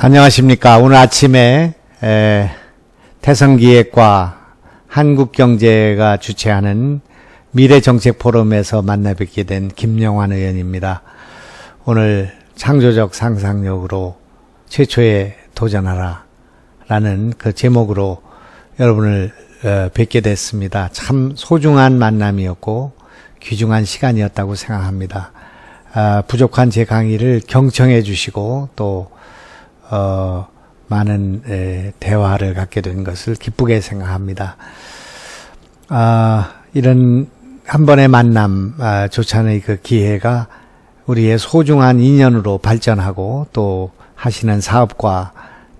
안녕하십니까. 오늘 아침에 에, 태성기획과 한국경제가 주최하는 미래정책포럼에서 만나 뵙게 된 김영환 의원입니다. 오늘 창조적 상상력으로 최초에 도전하라 라는 그 제목으로 여러분을 어, 뵙게 됐습니다. 참 소중한 만남이었고 귀중한 시간이었다고 생각합니다. 아, 부족한 제 강의를 경청해 주시고 또 어, 많은 에, 대화를 갖게 된 것을 기쁘게 생각합니다. 아, 이런 한 번의 만남 아, 조차의 그 기회가 우리의 소중한 인연으로 발전하고 또 하시는 사업과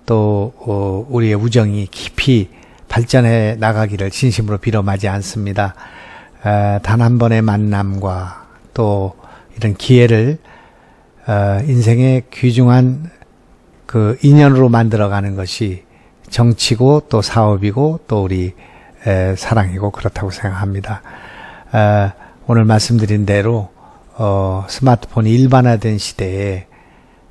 또 어, 우리의 우정이 깊이 발전해 나가기를 진심으로 빌어마지 않습니다. 아, 단한 번의 만남과 또 이런 기회를 어, 인생의 귀중한 그 인연으로 만들어가는 것이 정치고 또 사업이고 또 우리 에, 사랑이고 그렇다고 생각합니다. 에, 오늘 말씀드린 대로 어, 스마트폰이 일반화된 시대에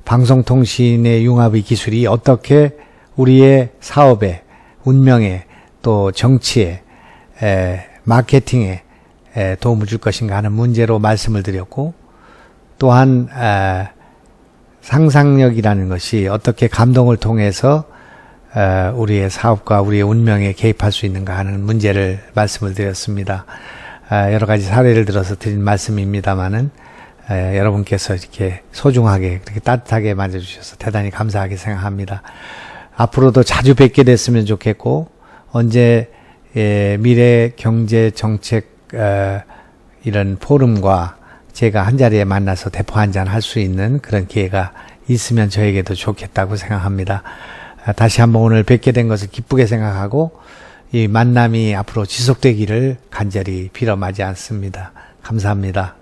방송통신의 융합의 기술이 어떻게 우리의 사업에 운명에 또 정치에 에, 마케팅에 에, 도움을 줄 것인가 하는 문제로 말씀을 드렸고 또한 에, 상상력이라는 것이 어떻게 감동을 통해서 어, 우리의 사업과 우리의 운명에 개입할 수 있는가 하는 문제를 말씀을 드렸습니다. 어, 여러 가지 사례를 들어서 드린 말씀입니다만은 어, 여러분께서 이렇게 소중하게 그렇게 따뜻하게 맞아주셔서 대단히 감사하게 생각합니다. 앞으로도 자주 뵙게 됐으면 좋겠고 언제 예, 미래 경제 정책 이런 포럼과 제가 한 자리에 만나서 대포 한잔 할 수 있는 그런 기회가 있으면 저에게도 좋겠다고 생각합니다. 아, 다시 한번 오늘 뵙게 된 것을 기쁘게 생각하고 이 만남이 앞으로 지속되기를 간절히 빌어 마지 않습니다. 감사합니다.